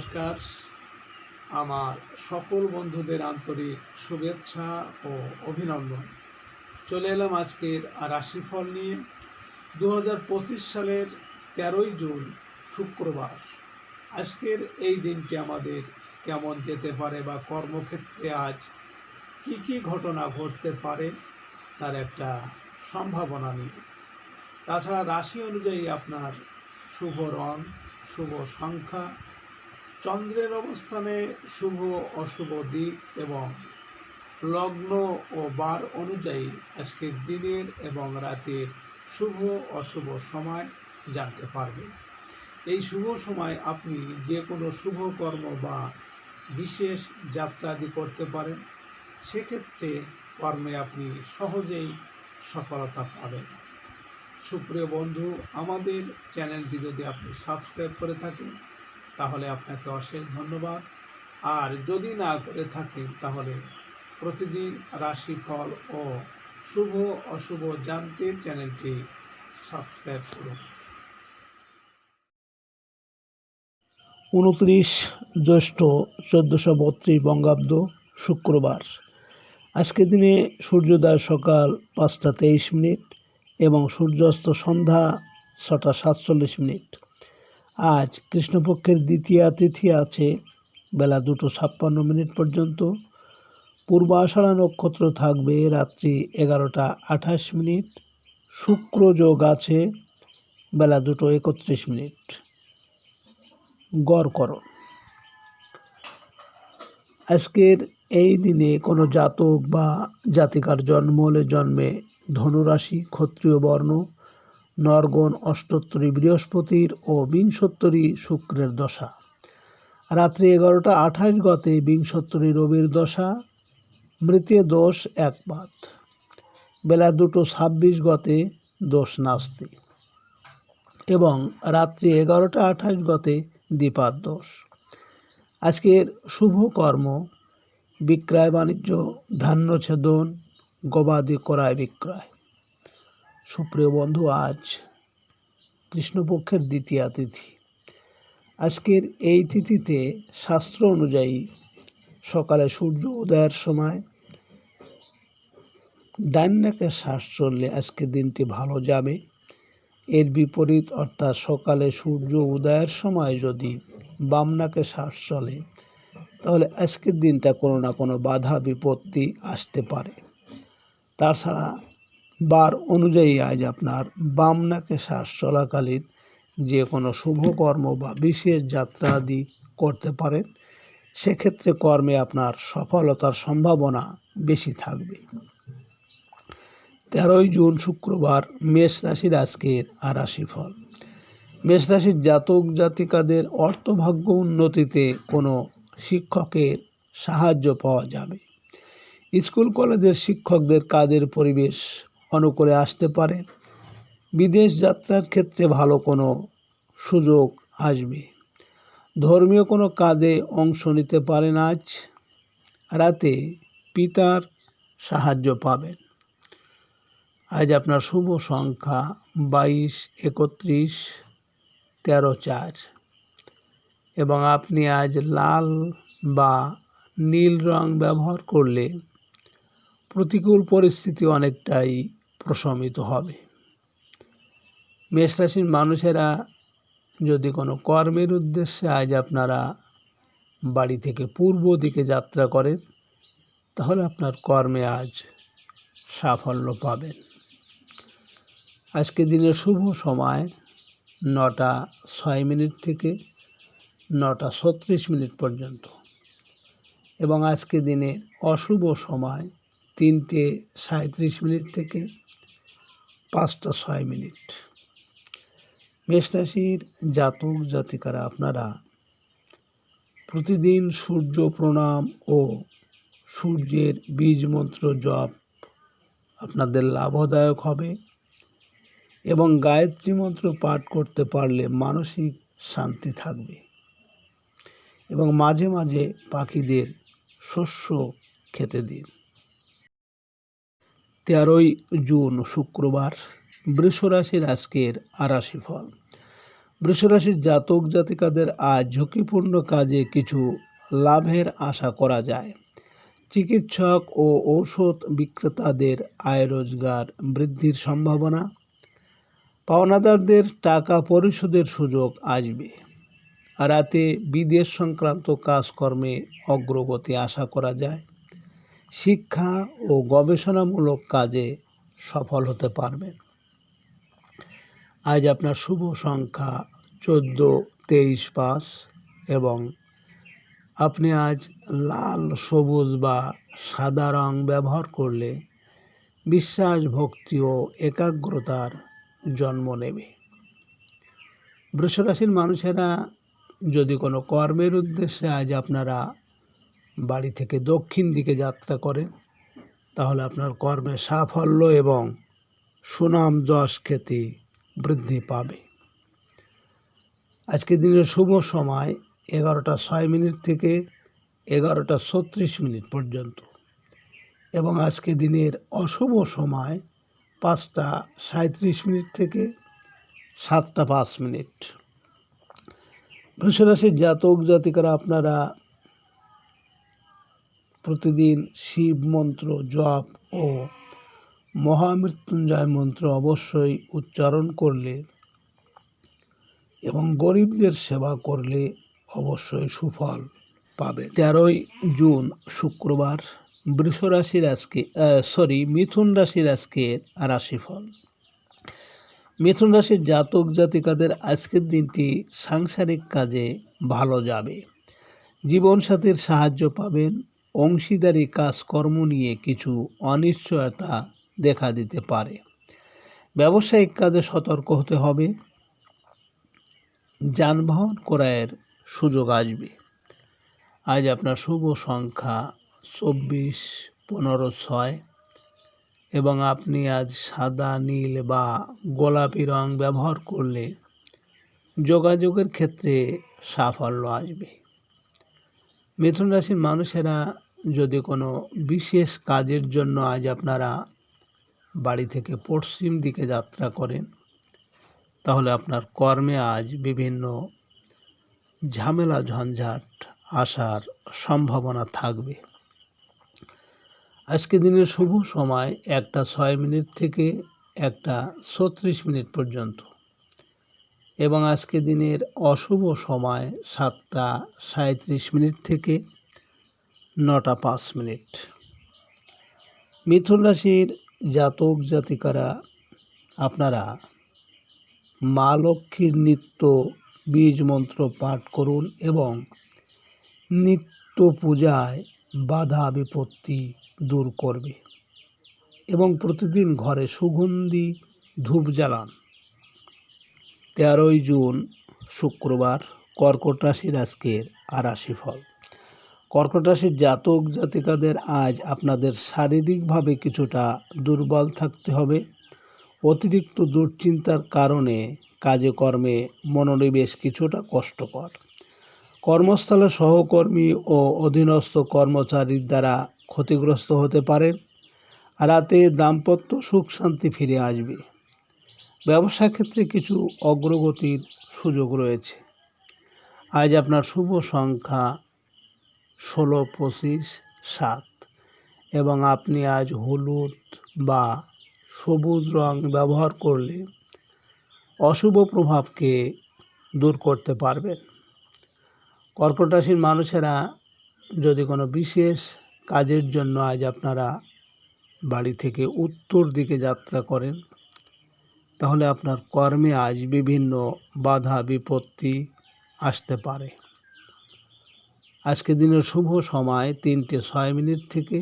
নমস্কার। আমার সকল বন্ধুদের আন্তরিক শুভেচ্ছা ও অভিনন্দন। চলে এলাম আজকের রাশিফল নিয়ে। দু হাজার পঁচিশ সালের তেরোই জুন, শুক্রবার। আজকের এই দিনটি আমাদের কেমন যেতে পারে বা কর্মক্ষেত্রে আজ কি কি ঘটনা ঘটতে পারে, তার একটা সম্ভাবনা নিয়ে। তাছাড়া রাশি অনুযায়ী আপনার শুভ রং, শুভ সংখ্যা চন্দ্রের অবস্থানে শুভ অশুভ দিক এবং লগ্ন ও বার অনুযায়ী আজকের দিনের এবং রাতের শুভ অশুভ সময় জানতে পারবেন। এই শুভ সময় আপনি যে কোনো শুভ কর্ম বা বিশেষ যাত্রাদি করতে পারেন। সেক্ষেত্রে কর্মে আপনি সহজেই সফলতা পাবেন। সুপ্রিয় বন্ধু, আমাদের চ্যানেলটি যদি আপনি সাবস্ক্রাইব করে থাকেন তাহলে আপনাকে অশেষ ধন্যবাদ। আর যদি না করে থাকেন, তাহলে প্রতিদিন রাশিফল ও শুভ অশুভ জানতে চ্যানেলটি সাবস্ক্রাইব করুন। উনত্রিশ জ্যৈষ্ঠ চোদ্দোশো বত্রিশ বঙ্গাব্দ শুক্রবার। আজকের দিনে সূর্যোদয় সকাল পাঁচটা তেইশ মিনিট এবং সূর্যাস্ত সন্ধ্যা ছটা সাতচল্লিশ মিনিট। আজ কৃষ্ণপক্ষের দ্বিতীয়া তিথি আছে বেলা দুটো ছাপ্পান্ন মিনিট পর্যন্ত। পূর্ব আষাঢ়া নক্ষত্র থাকবে রাত্রি এগারোটা আঠাশ মিনিট। শুক্র যোগ আছে বেলা দুটো একত্রিশ মিনিট। গড়করণ আজকের এই দিনে কোনো জাতক বা জাতিকার জন্ম হলে জন্মে ধনুরাশি, ক্ষত্রিয় বর্ণ নরগণ অষ্টোত্তরী বৃহস্পতির ও বিংশোত্তরী শুক্রের দশা। রাত্রি এগারোটা আঠাশ গতে বিংশোত্তরী রবির দশা মৃতে দোষ একপাত বেলা দুটো ছাব্বিশ গতে দোষ নাস্তি। এবং রাত্রি এগারোটা আঠাশ গতে দ্বিপাদ দোষ। আজকের শুভ কর্ম, বিক্রয় বাণিজ্য ধান্য ছেদন গবাদি ক্রয় বিক্রয়। সুপ্রিয় বন্ধু, আজ কৃষ্ণপক্ষের দ্বিতীয়া তিথি। আজকের এই তিথিতে শাস্ত্র অনুযায়ী সকালে সূর্য উদয়ের সময় ডান নাকে শ্বাস চললে আজকের দিনটি ভালো যাবে। এর বিপরীত অর্থাৎ সকালে সূর্য উদয়ের সময় যদি বামনাকে শ্বাস চলে, তাহলে আজকের দিনটা কোনো না কোনো বাধা বিপত্তি আসতে পারে। তাছাড়া বার অনুযায়ী আজ আপনার বাম নাকে শ্বাস চলাকালীন যে কোনো শুভকর্ম বা বিশেষ যাত্রা আদি করতে পারেন, সেক্ষেত্রে কর্মে আপনার সফলতার সম্ভাবনা বেশি থাকবে। তেরোই জুন শুক্রবার মেষ রাশির আজকের আর রাশিফল। মেষ রাশির জাতক জাতিকাদের অর্থভাগ্য উন্নতিতে কোনো শিক্ষকের সাহায্য পাওয়া যাবে। স্কুল কলেজের শিক্ষকদের কাজের পরিবেশ অনুকূলে আসতে পারে। বিদেশ যাত্রার ক্ষেত্রে ভালো কোনো সুযোগ আসবে। ধর্মীয় কোনো কাজে অংশ নিতে পারেন আজ। রাতে পিতার সাহায্য পাবেন। আজ আপনার শুভ সংখ্যা বাইশ, একত্রিশ, তেরো, চার। এবং আপনি আজ লাল বা নীল রং ব্যবহার করলে প্রতিকূল পরিস্থিতি অনেকটাই প্রশমিত হবে। মেষ রাশির মানুষেরা যদি কোনো কর্মের উদ্দেশ্যে আজ আপনারা বাড়ি থেকে পূর্ব দিকে যাত্রা করেন, তাহলে আপনার কর্মে আজ সাফল্য পাবেন। আজকে দিনের শুভ সময় নটা ছয় মিনিট থেকে নটা ছত্রিশ মিনিট পর্যন্ত। এবং আজকে দিনের অশুভ সময় তিনটে সাঁত্রিশ মিনিট থেকে পাঁচটা ছয় মিনিট। মেষরাশির জাতক জাতিকারা আপনারা প্রতিদিন সূর্য প্রণাম ও সূর্যের বীজ মন্ত্র জপ আপনাদের লাভদায়ক হবে এবং গায়ত্রী মন্ত্র পাঠ করতে পারলে মানসিক শান্তি থাকবে এবং মাঝে মাঝে পাখিদের শস্য খেতে দিন। তেরোই জুন, শুক্রবার, বৃষরাশির আজকের আরাশি ফল। বৃষরাশির জাতক জাতিকাদের আজ ঝুঁকিপূর্ণ কাজে কিছু লাভের আশা করা যায়। চিকিৎসক ও ঔষধ বিক্রেতাদের আয় রোজগার বৃদ্ধির সম্ভাবনা। পাওনাদারদের টাকা পরিশোধের সুযোগ আসবে। রাতে বিদেশ সংক্রান্ত কাজকর্মে অগ্রগতি আশা করা যায়। শিক্ষা ও গবেষণামূলক কাজে সফল হতে পারবেন। আজ আপনার শুভ সংখ্যা চোদ্দ, তেইশ, পাঁচ এবং আপনি আজ লাল, সবুজ বা সাদা রং ব্যবহার করলে বিশ্বাস, ভক্তি ও একাগ্রতার জন্ম নেবে। বৃষরাশির মানুষেরা যদি কোনো কর্মের উদ্দেশ্যে আজ আপনারা বাড়ি থেকে দক্ষিণ দিকে যাত্রা করেন তাহলে আপনার কর্মে সাফল্য এবং সুনাম যশ খ্যাতি বৃদ্ধি পাবে। আজকে দিনের শুভ সময় এগারোটা ছয় মিনিট থেকে এগারোটা ছত্রিশ মিনিট পর্যন্ত। এবং আজকে দিনের অশুভ সময় পাঁচটা সাঁত্রিশ মিনিট থেকে সাতটা পাঁচ মিনিট। বৃষরাশির জাতক জাতিকারা আপনারা প্রতিদিন শিব মন্ত্র, জপ ও মহামৃত্যুঞ্জয় মন্ত্র অবশ্যই উচ্চারণ করলে এবং গরিবদের সেবা করলে অবশ্যই সুফল পাবে। তেরোই জুন, শুক্রবার, বৃষ রাশির আজকে সরি মিথুন রাশির আজকের রাশিফল। মিথুন রাশির জাতক জাতিকাদের আজকের দিনটি সাংসারিক কাজে ভালো যাবে। জীবনসাথীর সাহায্য পাবেন অংশীদারি কাজকর্ম নিয়ে কিছু অনিশ্চয়তা দেখা দিতে পারে। ব্যবসায়িক কাজে সতর্ক হতে হবে। যানবাহন ক্রয়ের সুযোগ আসবে। আজ আপনার শুভ সংখ্যা চব্বিশ, পনেরো, ছয় এবং আপনি আজ সাদা, নীল বা গোলাপি রং ব্যবহার করলে যোগাযোগের ক্ষেত্রে সাফল্য আসবে। মিথুন রাশির মানুষেরা যদি কোনো বিশেষ কাজের জন্য আজ আপনারা বাড়ি থেকে পশ্চিম দিকে যাত্রা করেন, তাহলে আপনার কর্মে আজ বিভিন্ন ঝামেলা, ঝঞ্ঝাট আসার সম্ভাবনা থাকবে। আজকে দিনের শুভ সময় একটা ছয় মিনিট থেকে একটা ছত্রিশ মিনিট পর্যন্ত। এবং আজকে দিনের অশুভ সময় সাতটা সাঁত্রিশ মিনিট থেকে নটা পাঁচ মিনিট। মিথুন রাশির জাতক জাতিকারা, আপনারা মা লক্ষ্মীর নিত্য বীজ মন্ত্র পাঠ করুন এবং নিত্য পূজায় বাধা বিপত্তি দূর করবে এবং প্রতিদিন ঘরে সুগন্ধি ধূপ জ্বালান। তেরোই জুন শুক্রবার কর্কট রাশির আজকের আর রাশিফল। কর্কট রাশির জাতক জাতিকাদের আজ আপনাদের শারীরিকভাবে কিছুটা দুর্বল থাকতে হবে। অতিরিক্ত দুশ্চিন্তার কারণে কাজে কর্মে মনোনিবেশ কিছুটা কষ্টকর। কর্মস্থলে সহকর্মী ও অধীনস্থ কর্মচারীর দ্বারা ক্ষতিগ্রস্ত হতে পারেন। রাতে দাম্পত্য সুখ শান্তি ফিরে আসবে। ব্যবসা ক্ষেত্রে কিছু অগ্রগতির সুযোগ রয়েছে। আজ আপনার শুভ সংখ্যা ষোলো, পঁচিশ, সাত এবং আপনি আজ হলুদ বা সবুজ রং ব্যবহার করলে অশুভ প্রভাবকে দূর করতে পারবেন। কর্কট রাশির মানুষেরা যদি কোনো বিশেষ কাজের জন্য আজ আপনারা বাড়ি থেকে উত্তর দিকে যাত্রা করেন তাহলে আপনার কর্মে আজ বিভিন্ন বাধা, বিপত্তি আসতে পারে। আজকে দিনের শুভ সময় তিনটে ছয় মিনিট থেকে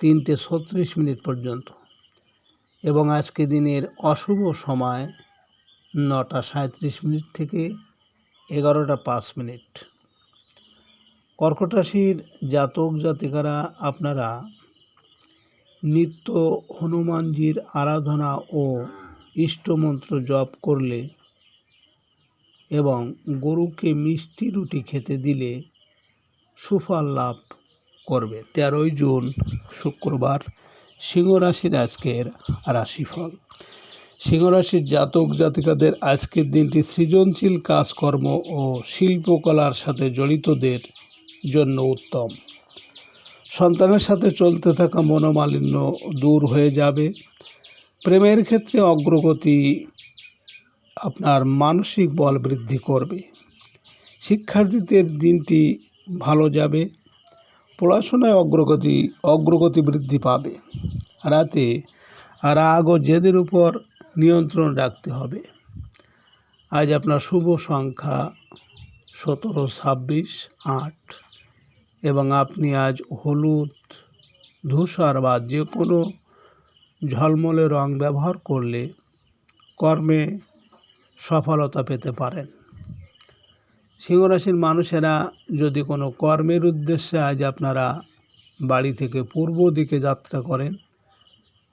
তিনটে ছত্রিশ মিনিট পর্যন্ত এবং আজকে দিনের অশুভ সময় নটা সাঁত্রিশ মিনিট থেকে এগারোটা পাঁচ মিনিট। কর্কট রাশির জাতক জাতিকারা, আপনারা নিত্য হনুমানজির আরাধনা ও ইষ্টমন্ত্র জপ করলে এবং গরুকে মিষ্টি রুটি খেতে দিলে সুফল লাভ করবে। তেরোই জুন, শুক্রবার সিংহ রাশির আজকের রাশিফল। সিংহরাশির জাতক জাতিকাদের আজকের দিনটি সৃজনশীল কাজকর্ম ও শিল্পকলার সাথে জড়িতদের জন্য উত্তম। সন্তানের সাথে চলতে থাকা মনোমালিন্য দূর হয়ে যাবে। প্রেমের ক্ষেত্রে অগ্রগতি আপনার মানসিক বল বৃদ্ধি করবে। শিক্ষার্থীদের দিনটি ভালো যাবে, পড়াশোনায় অগ্রগতি অগ্রগতি বৃদ্ধি পাবে। রাতে রাগ ও জেদের উপর নিয়ন্ত্রণ রাখতে হবে। আজ আপনার শুভ সংখ্যা সতেরো, ছাব্বিশ, আট এবং আপনি আজ হলুদ, ধূসর বা যে কোনো ঝলমলে রং ব্যবহার করলে কর্মে সফলতা পেতে পারেন। সিংহরাশির মানুষেরা যদি কোনো কর্মের উদ্দেশ্যে আজ আপনারা বাড়ি থেকে পূর্ব দিকে যাত্রা করেন,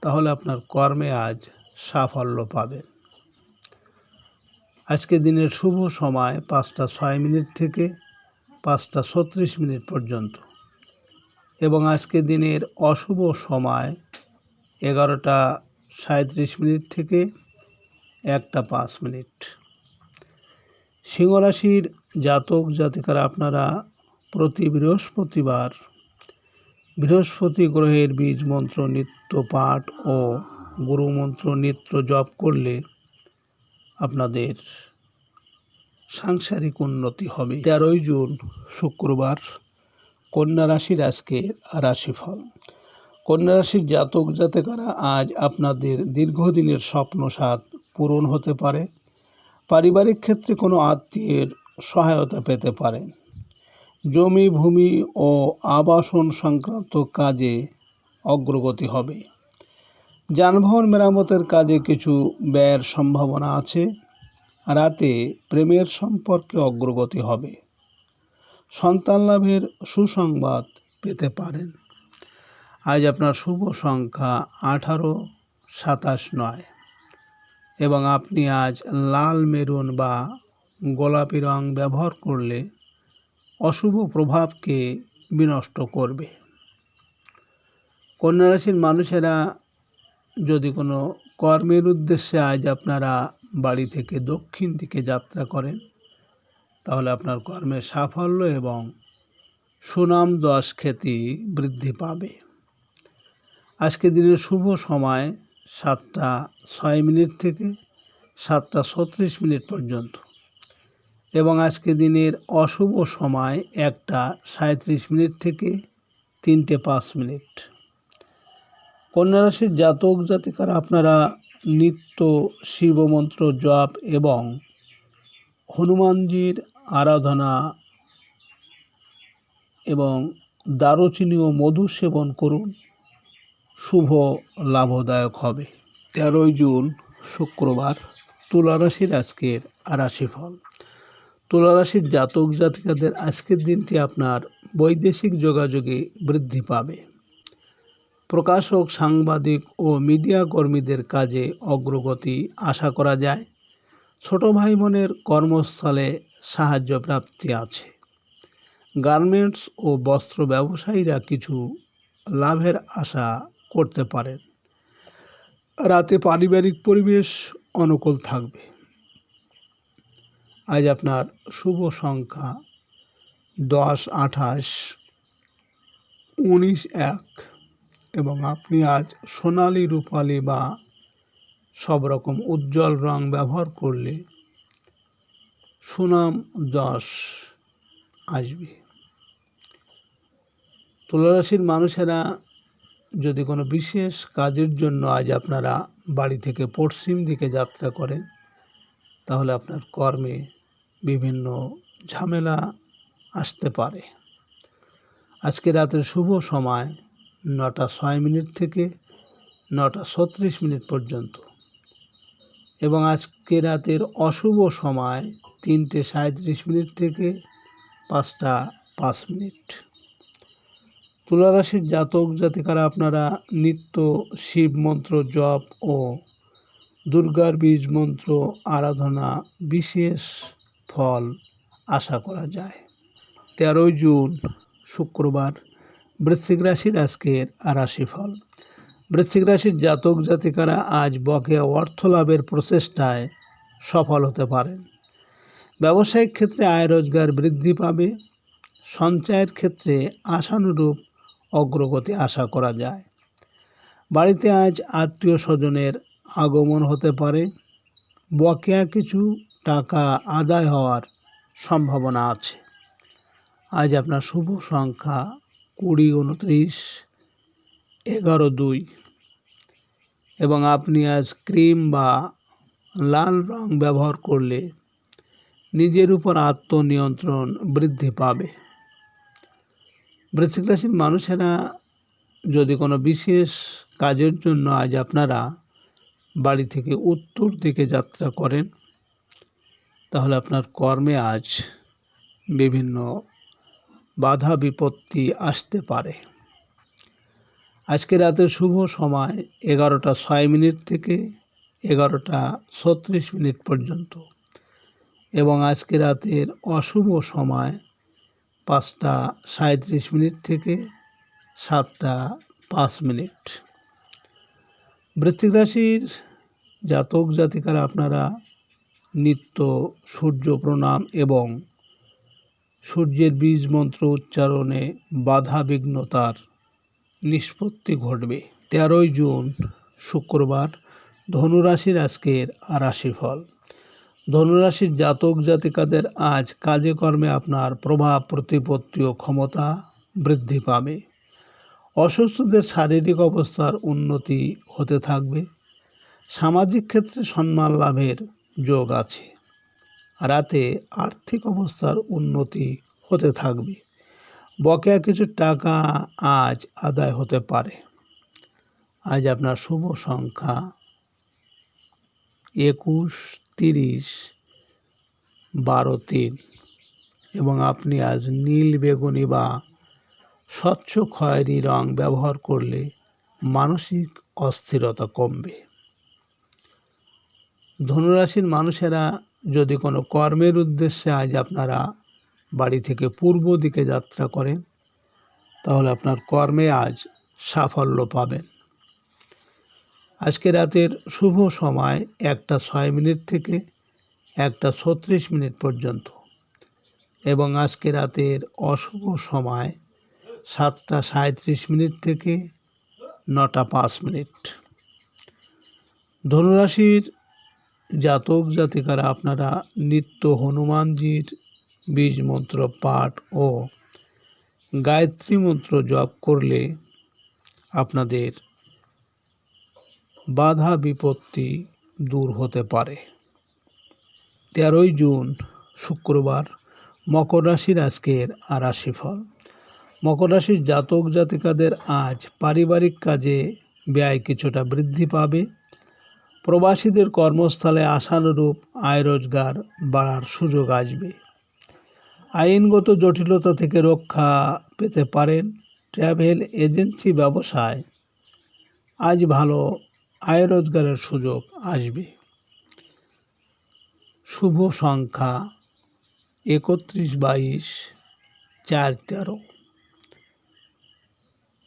তাহলে আপনার কর্মে আজ সাফল্য পাবেন। আজকে দিনের শুভ সময় পাঁচটা ছয় মিনিট থেকে পাঁচটা ছত্রিশ মিনিট পর্যন্ত। এবং আজকে দিনের অশুভ সময় এগারোটা সাঁত্রিশ মিনিট থেকে একটা পাঁচ মিনিট। সিংহরাশির জাতক জাতিকারা, আপনারা প্রতি বৃহস্পতিবার বৃহস্পতি গ্রহের বীজ মন্ত্র, নিত্য পাঠ ও গুরুমন্ত্র নিত্য জপ করলে আপনাদের সাংসারিক উন্নতি হবে। তেরোই জুন, শুক্রবার, কন্যা রাশির আজকে রাশিফল। কন্যা রাশির জাতক জাতিকারা আজ আপনাদের দীর্ঘদিনের স্বপ্ন সাত পূরণ হতে পারে। পারিবারিক ক্ষেত্রে কোনো আত্মীয়ের সহায়তা পেতে পারেন জমি, ভূমি ও আবাসন সংক্রান্ত কাজে অগ্রগতি হবে। যানবাহন মেরামতের কাজে কিছু ব্যয়ের সম্ভাবনা আছে। রাতে প্রেমের সম্পর্কে অগ্রগতি হবে। সন্তান লাভের সুসংবাদ পেতে পারেন। আজ আপনার শুভ সংখ্যা আঠারো, সাতাশ নয়। এবং আপনি আজ লাল মেরুন বা গোলাপি রং ব্যবহার করলে অশুভ প্রভাবকে বিনষ্ট করবে। কন্যা মানুষেরা যদি কোনো কর্মের উদ্দেশ্যে আজ আপনারা বাড়ি থেকে দক্ষিণ দিকে যাত্রা করেন, তাহলে আপনার কর্মের সাফল্য এবং সুনাম দশ খ্যাতি বৃদ্ধি পাবে। আজকে দিনের শুভ সময় সাতটা ছয় মিনিট থেকে সাতটা ছত্রিশ মিনিট পর্যন্ত। এবং আজকে দিনের অশুভ সময় একটা সাঁত্রিশ মিনিট থেকে তিনটে পাঁচ মিনিট। কন্যা রাশির জাতক জাতিকারা আপনারা নিত্য শিবমন্ত্র জপ এবং হনুমানজির আরাধনা এবং দারুচিনি ও মধু সেবন করুন। শুভ লাভদায়ক হবে। তেরোই জুন, শুক্রবার তুলা রাশির আজকের রাশিফল। তুলা রাশির জাতক জাতিকাদের আজকের দিনটি আপনার বৈদেশিক যোগাযোগে বৃদ্ধি পাবে। প্রকাশক, সাংবাদিক ও মিডিয়া কর্মীদের কাজে অগ্রগতি আশা করা যায়। ছোট ভাই বোনের কর্মস্থলে সাহায্য প্রাপ্তি আছে। গার্মেন্টস ও বস্ত্র ব্যবসায়ীরা কিছু লাভের আশা করতে পারেন। রাতে পারিবারিক পরিবেশ অনুকূল থাকবে। আজ আপনার শুভ সংখ্যা দশ, আঠাশ, উনিশ, এক এবং আপনি আজ সোনালি, রূপালি বা সব রকম উজ্জ্বল রং ব্যবহার করলে সুনাম যশ আসবে। তুলারাশির মানুষেরা যদি কোনো বিশেষ কাজের জন্য আজ আপনারা বাড়ি থেকে পশ্চিম দিকে যাত্রা করেন, তাহলে আপনার কর্মে বিভিন্ন ঝামেলা আসতে পারে। আজকে রাতের শুভ সময় নটা ছয় মিনিট থেকে নটা ছত্রিশ মিনিট পর্যন্ত। এবং আজকে রাতের অশুভ সময় তিনটে সাঁত্রিশ মিনিট থেকে পাঁচটা পাঁচ মিনিট। তুলারাশির জাতক জাতিকারা আপনারা নিত্য শিব মন্ত্র, জপ ও দুর্গার বীজ মন্ত্র, আরাধনা বিশেষ ফল আশা করা যায়। তেরোই জুন, শুক্রবার, বৃশ্চিক রাশির আজকের রাশিফল। বৃশ্চিক রাশির জাতক জাতিকারা আজ বকেয়া অর্থ লাভের প্রচেষ্টায় সফল হতে পারেন। ব্যবসায়িক ক্ষেত্রে আয় রোজগার বৃদ্ধি পাবে। সঞ্চয়ের ক্ষেত্রে আশানুরূপ অগ্রগতি আশা করা যায়। বাড়িতে আজ আত্মীয় স্বজনের আগমন হতে পারে। বকেয়া কিছু টাকা আদায় হওয়ার সম্ভাবনা আছে। আজ আপনার শুভ সংখ্যা কুড়ি, উনত্রিশ, এগারো, দুই। এবং আপনি আজ ক্রিম বা লাল রং ব্যবহার করলে নিজের উপর আত্মনিয়ন্ত্রণ বৃদ্ধি পাবে। বৃশ্চিক রাশির মানুষেরা যদি কোনো বিশেষ কাজের জন্য আজ আপনারা বাড়ি থেকে উত্তর দিকে যাত্রা করেন, তাহলে আপনার কর্মে আজ বিভিন্ন বাধা বিপত্তি আসতে পারে। আজকে রাতের শুভ সময় এগারোটা ছয় মিনিট থেকে এগারোটা ছত্রিশ মিনিট পর্যন্ত এবং আজকে রাতের অশুভ সময় পাঁচটা সাঁত্রিশ মিনিট থেকে সাতটা পাঁচ মিনিট। বৃশ্চিক রাশির জাতক জাতিকারা আপনারা নিত্য সূর্য প্রণাম এবং সূর্যের বীজ মন্ত্র উচ্চারণে বাধা বিঘ্নতার নিষ্পত্তি ঘটবে। তেরোই জুন, শুক্রবার, ধনুরাশির আজকের রাশিফল। ধনুরাশির জাতক জাতিকাদের আজ কাজে কর্মে আপনার প্রভাব, প্রতিপত্তি ও ক্ষমতা বৃদ্ধি পাবে। অসুস্থদের শারীরিক অবস্থার উন্নতি হতে থাকবে। সামাজিক ক্ষেত্রে সম্মান লাভের যোগ আছে। রাতে আর্থিক অবস্থার উন্নতি হতে থাকবে। বকেয়া কিছু টাকা আজ আদায় হতে পারে। আজ আপনার শুভ সংখ্যা একুশ তিরিশ, বারো তিন। এবং আপনি আজ নীল বেগুনি বা স্বচ্ছ খয়েরি রং ব্যবহার করলে মানসিক অস্থিরতা কমবে। ধনুরাশির মানুষেরা যদি কোনো কর্মের উদ্দেশ্যে আজ আপনারা বাড়ি থেকে পূর্ব দিকে যাত্রা করেন, তাহলে আপনার কর্মে আজ সাফল্য পাবেন। আজকে রাতের শুভ সময় একটা ছয় মিনিট থেকে একটা ছত্রিশ মিনিট পর্যন্ত। এবং আজকে রাতের অশুভ সময় সাতটা সাঁত্রিশ মিনিট থেকে নটা পাঁচ মিনিট। ধনুরাশির জাতক জাতিকারা, আপনারা নিত্য হনুমানজির বীজ মন্ত্র পাঠ ও গায়ত্রী মন্ত্র জপ করলে আপনাদের বাধা বিপত্তি দূর হতে পারে। তেরোই জুন, শুক্রবার, মকর রাশির আজকের রাশিফল। মকর রাশির জাতক জাতিকাদের আজ পারিবারিক কাজে ব্যয় কিছুটা বৃদ্ধি পাবে। প্রবাসীদের কর্মস্থলে আশানুরূপ আয় রোজগার বাড়ার সুযোগ আসবে। আইনগত জটিলতা থেকে রক্ষা পেতে পারেন। ট্রাভেল এজেন্সি ব্যবসায় আজ ভালো আয় রোজগারের সুযোগ আসবে। শুভ সংখ্যা একত্রিশ বাইশ চার তেরো।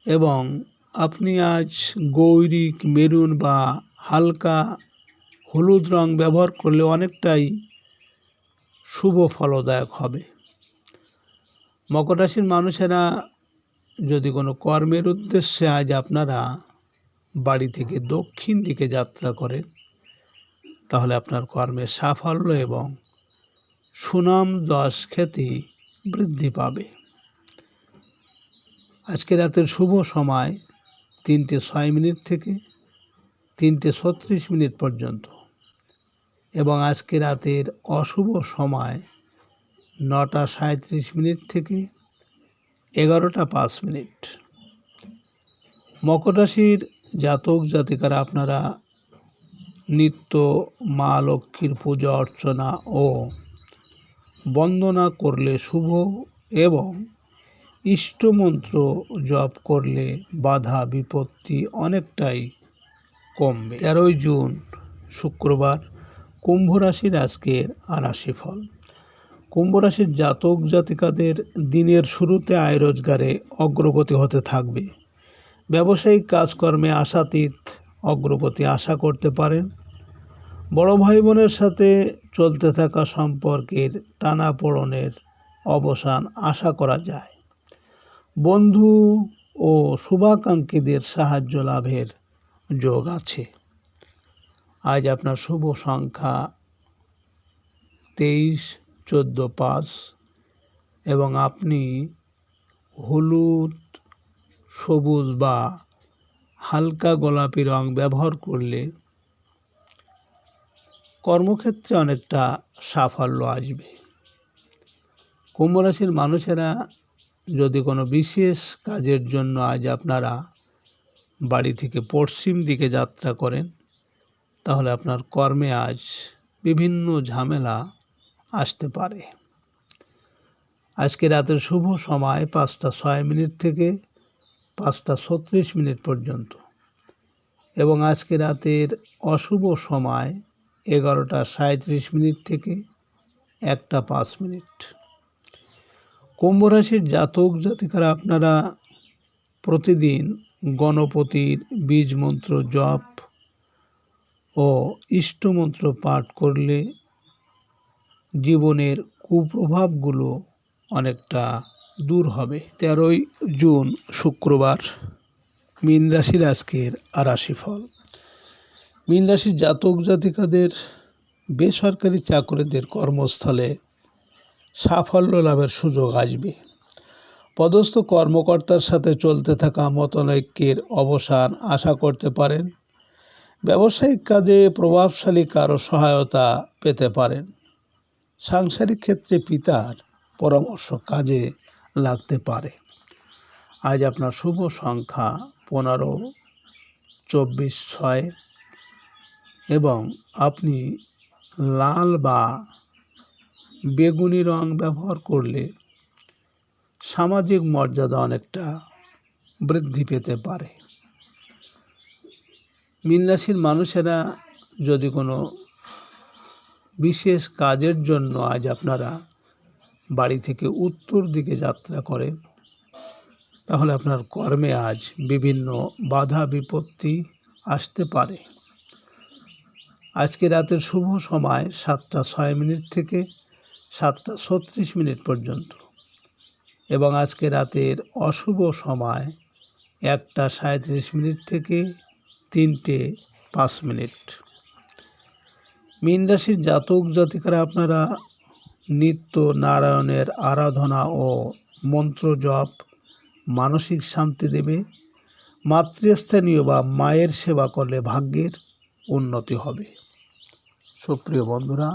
এবং আপনি আজ গৈরিক, মেরুন বা হালকা হলুদ রং ব্যবহার করলে অনেকটাই শুভ ফলদায়ক হবে। মকর রাশির মানুষেরা যদি কোনো কর্মের উদ্দেশ্যে আজ আপনারা বাড়ি থেকে দক্ষিণ দিকে যাত্রা করেন, তাহলে আপনার কর্মের সাফল্য এবং সুনাম যশ খ্যাতি বৃদ্ধি পাবে। আজকে রাতের শুভ সময় তিনটে ছয় মিনিট থেকে তিনটে ছত্রিশ মিনিট পর্যন্ত। এবং আজকে রাতের অশুভ সময় নটা সাঁত্রিশ মিনিট থেকে এগারোটা পাঁচ মিনিট। মকর রাশির জাতক জাতিকারা আপনারা নিত্য মা লক্ষ্মীর পূজা অর্চনা ও বন্দনা করলে শুভ এবং ইষ্টমন্ত্র জপ করলে বাধা বিপত্তি অনেকটাই কমবে। তেরোই জুন, শুক্রবার, কুম্ভ রাশির আজকের রাশিফল কুম্ভ রাশির জাতক জাতিকাদের দিনের শুরুতে আয় রোজগারে অগ্রগতি হতে থাকবে। ব্যবসায়িক কাজকর্মে আশাতীত অগ্রগতি আশা করতে পারেন। বড় ভাই বোনের সাথে চলতে থাকা সম্পর্কের টানাপোড়নের অবসান আশা করা যায়। বন্ধু ও শুভাকাঙ্ক্ষীদের সাহায্য লাভের যোগ আছে। আজ আপনার শুভ সংখ্যা তেইশ, চোদ্দ, পাঁচ এবং আপনি হলুদ সবুজ বা হালকা গোলাপি রং ব্যবহার করলে কর্মক্ষেত্রে অনেকটা সাফল্য আসবে। কুম্ভ রাশির মানুষেরা যদি কোনো বিশেষ কাজের জন্য আজ আপনারা বাড়ি থেকে পশ্চিম দিকে যাত্রা করেন, তাহলে আপনার কর্মে আজ বিভিন্ন ঝামেলা আসতে পারে। আজকে রাতের শুভ সময় পাঁচটা ছয় মিনিট থেকে পাঁচটা ছত্রিশ মিনিট পর্যন্ত। এবং আজকে রাতের অশুভ সময় এগারোটা সাঁত্রিশ মিনিট থেকে একটা পাঁচ মিনিট। কুম্ভ রাশির জাতক জাতিকারা আপনারা প্রতিদিন গণপতির বীজ মন্ত্র জপ ও ইষ্টমন্ত্র পাঠ করলে জীবনের কুপ্রভাবগুলো অনেকটা দূর হবে। তেরোই জুন, শুক্রবার, মীন রাশির আজকের রাশিফল। মীন রাশির জাতক জাতিকাদের বেসরকারি চাকরিদের কর্মস্থলে সাফল্য লাভের সুযোগ আসবে। পদস্থ কর্মকর্তার সাথে চলতে থাকা মতনৈক্যের অবসান আশা করতে পারেন। ব্যবসায়িক কাজে প্রভাবশালী কারও সহায়তা পেতে পারেন। সাংসারিক ক্ষেত্রে পিতার পরামর্শ কাজে লাগতে পারে। আজ আপনার শুভ সংখ্যা পনেরো, চব্বিশ, ছয় এবং আপনি লাল বা বেগুনি রং ব্যবহার করলে সামাজিক মর্যাদা অনেকটা বৃদ্ধি পেতে পারে। মীন রাশির মানুষেরা যদি কোনো বিশেষ কাজের জন্য আজ আপনারা বাড়ি থেকে উত্তর দিকে যাত্রা করেন। তাহলে আপনার কর্মে আজ বিভিন্ন বাধা বিপত্তি আসতে পারে। আজকে রাতের শুভ সময় সাতটা ছয় মিনিট থেকে সাতটা ছত্রিশ মিনিট পর্যন্ত। এবং আজকে রাতের অশুভ সময় একটা সাঁত্রিশ মিনিট থেকে তিনটে পাঁচ মিনিট। মীন রাশির জাতক জাতিকারা আপনারা নিত্য নারায়ণের আরাধনা ও মন্ত্র জপ মানসিক শান্তি দেবে, মাতৃস্থানীয় বা মায়ের সেবা করলে ভাগ্যের উন্নতি হবে। সুপ্রিয় বন্ধুরা